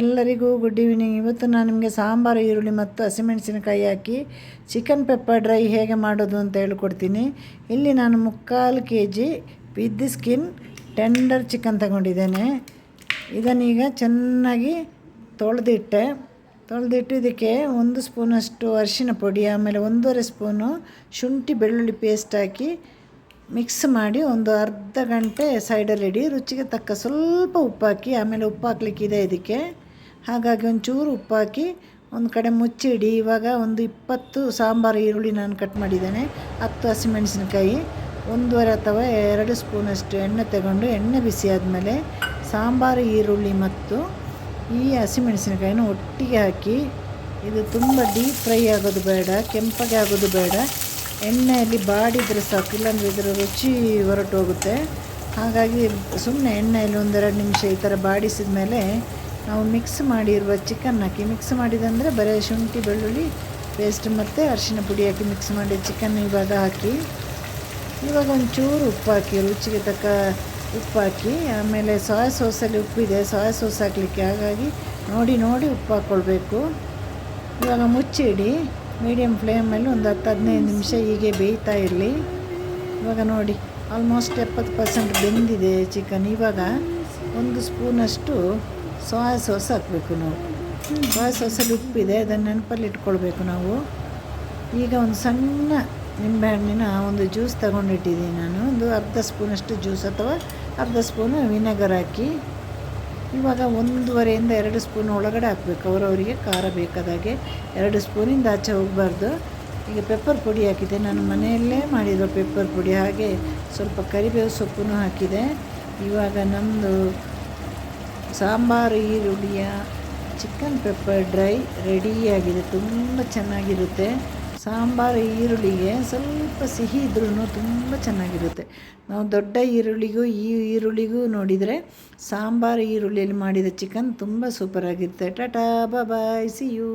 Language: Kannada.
ಎಲ್ಲರಿಗೂ ಗುಡ್ ಈವ್ನಿಂಗ್ ಇವತ್ತು ನಾನು ನಿಮಗೆ ಸಾಂಬಾರು, ಈರುಳ್ಳಿ ಮತ್ತು ಹಸಿಮೆಣಸಿನಕಾಯಿ ಹಾಕಿ ಚಿಕನ್ ಪೆಪ್ಪರ್ ಡ್ರೈ ಹೇಗೆ ಮಾಡೋದು ಅಂತ ಹೇಳ್ಕೊಡ್ತೀನಿ. ಇಲ್ಲಿ ನಾನು ಮುಕ್ಕಾಲು K G with skin tender chicken ತಗೊಂಡಿದ್ದೇನೆ. ಇದನ್ನೀಗ ಚೆನ್ನಾಗಿ ತೊಳೆದಿಟ್ಟೆ. ತೊಳೆದಿಟ್ಟು ಇದಕ್ಕೆ ಒಂದು ಸ್ಪೂನಷ್ಟು ಅರಿಶಿನ ಪುಡಿ, ಆಮೇಲೆ ಒಂದೂವರೆ ಸ್ಪೂನು ಶುಂಠಿ ಬೆಳ್ಳುಳ್ಳಿ ಪೇಸ್ಟ್ ಹಾಕಿ ಮಿಕ್ಸ್ ಮಾಡಿ ಒಂದು ಅರ್ಧ ಗಂಟೆ ಸೈಡಲ್ಲಿ ಇಡಿ, ರುಚಿಗೆ ತಕ್ಕ ಸ್ವಲ್ಪ ಉಪ್ಪು ಹಾಕಿ ಆಮೇಲೆ ಉಪ್ಪು ಹಾಕ್ಲಿಕ್ಕಿದೆ ಇದಕ್ಕೆ. ಹಾಗಾಗಿ ಒಂಚೂರು ಉಪ್ಪು ಹಾಕಿ ಒಂದು ಕಡೆ ಮುಚ್ಚಿಡಿ. ಇವಾಗ ಒಂದು ಇಪ್ಪತ್ತು ಸಾಂಬಾರು ಈರುಳ್ಳಿ ನಾನು ಕಟ್ ಮಾಡಿದ್ದೇನೆ, ಹತ್ತು ಹಸಿಮೆಣಸಿನಕಾಯಿ, ಒಂದೂವರೆ ಅಥವಾ ಎರಡು ಸ್ಪೂನಷ್ಟು ಎಣ್ಣೆ ತಗೊಂಡು, ಎಣ್ಣೆ ಬಿಸಿ ಆದಮೇಲೆ ಸಾಂಬಾರು, ಈರುಳ್ಳಿ ಮತ್ತು ಈ ಹಸಿಮೆಣಸಿನಕಾಯಿನ ಒಟ್ಟಿಗೆ ಹಾಕಿ. ಇದು ತುಂಬ ಡೀಪ್ ಫ್ರೈ ಆಗೋದು ಬೇಡ, ಕೆಂಪಗೆ ಆಗೋದು ಬೇಡ. ಎಣ್ಣೆಯಲ್ಲಿ ಬಾಡಿದರೆ ಸಾಕು, ಇಲ್ಲಾಂದರೆ ಇದರ ರುಚಿ ಹೊರಟು ಹೋಗುತ್ತೆ. ಹಾಗಾಗಿ ಸುಮ್ಮನೆ ಎಣ್ಣೆಯಲ್ಲಿ ಒಂದೆರಡು ನಿಮಿಷ ಈ ಥರ ಬಾಡಿಸಿದ ಮೇಲೆ ನಾವು ಮಿಕ್ಸ್ ಮಾಡಿರುವ ಚಿಕನ್ ಹಾಕಿ ಮಿಕ್ಸ್ ಮಾಡಿದಂದರೆ ಬರೀ ಶುಂಠಿ, ಬೆಳ್ಳುಳ್ಳಿ ಪೇಸ್ಟ್ ಮತ್ತು ಅರಿಶಿನ ಪುಡಿ ಹಾಕಿ ಮಿಕ್ಸ್ ಮಾಡಿ ಚಿಕನ್ ಇವಾಗ ಹಾಕಿ, ಇವಾಗ ಒಂಚೂರು ಉಪ್ಪು ಹಾಕಿ, ರುಚಿಗೆ ತಕ್ಕ ಉಪ್ಪು ಹಾಕಿ, ಆಮೇಲೆ ಸೋಯಾ ಸಾಸಲ್ಲಿ ಉಪ್ಪಿದೆ ಸೋಯಾ ಸಾಸ್ ಹಾಕಲಿಕ್ಕೆ ಹಾಗಾಗಿ ನೋಡಿ ನೋಡಿ ಉಪ್ಪು ಹಾಕ್ಕೊಳ್ಬೇಕು. ಇವಾಗ ಮುಚ್ಚಿಡಿ. ಮೀಡಿಯಮ್ ಫ್ಲೇಮಲ್ಲಿ ಒಂದು ಹತ್ತು ಹದಿನೈದು ನಿಮಿಷ ಹೀಗೆ ಬೇಯ್ತಾ ಇರಲಿ. ಇವಾಗ ನೋಡಿ ಆಲ್ಮೋಸ್ಟ್ ಎಪ್ಪತ್ತು ಪರ್ಸೆಂಟ್ ಬೆಂದಿದೆ ಚಿಕನ್ ಇವಾಗ ಒಂದು ಸ್ಪೂನಷ್ಟು ಸೋಯಾ ಸಾಸ್ ಹಾಕಬೇಕು ನಾವು. ಸೋಯಾ ಸಾಸಲ್ಲಿ ಉಪ್ಪಿದೆ, ಅದನ್ನು ನೆನಪಲ್ಲಿ ಇಟ್ಕೊಳ್ಬೇಕು ನಾವು. ಈಗ ಒಂದು ಸಣ್ಣ ನಿಂಬೆಹಣ್ಣಿನ ಒಂದು ಜ್ಯೂಸ್ ತಗೊಂಡಿಟ್ಟಿದ್ದೀನಿ ನಾನು. ಒಂದು ಅರ್ಧ ಸ್ಪೂನಷ್ಟು ಜ್ಯೂಸ್ ಅಥವಾ ಅರ್ಧ ಸ್ಪೂನು ವಿನೆಗರ್ ಹಾಕಿ. ಇವಾಗ ಒಂದೂವರೆಯಿಂದ ಎರಡು ಸ್ಪೂನ್ ಒಳಗಡೆ ಹಾಕಬೇಕು. ಅವರವರಿಗೆ ಖಾರ ಬೇಕಾದಾಗೆ ಎರಡು ಸ್ಪೂನಿಂದ ಆಚೆ ಹೋಗಬಾರ್ದು. ಈಗ ಪೆಪ್ಪರ್ ಪುಡಿ ಹಾಕಿದೆ. ನಾನು ಮನೆಯಲ್ಲೇ ಮಾಡಿರೋ ಪೆಪ್ಪರ್ ಪುಡಿ. ಹಾಗೆ ಸ್ವಲ್ಪ ಕರಿಬೇವು ಸೊಪ್ಪು ಹಾಕಿದೆ. ಇವಾಗ ನಮ್ಮದು ಸಾಂಬಾರು, ಈರುಳ್ಳಿಯ ಚಿಕನ್ ಪೆಪ್ಪರ್ ಡ್ರೈ ರೆಡಿಯಾಗಿದೆ ತುಂಬ ಚೆನ್ನಾಗಿರುತ್ತೆ. ಸಾಂಬಾರು ಈರುಳ್ಳಿಗೆ ಸ್ವಲ್ಪ ಸಿಹಿ ಇದ್ರೂ ತುಂಬ ಚೆನ್ನಾಗಿರುತ್ತೆ. ನಾವು ದೊಡ್ಡ ಈರುಳ್ಳಿಗೂ ಈ ಈರುಳ್ಳಿಗೂ ನೋಡಿದರೆ ಸಾಂಬಾರು ಈರುಳ್ಳಿಯಲ್ಲಿ ಮಾಡಿದ ಚಿಕನ್ ತುಂಬ ಸೂಪರಾಗಿರುತ್ತೆ ಟಾಟಾ ಬಾಯ್ ಸಿ ಯು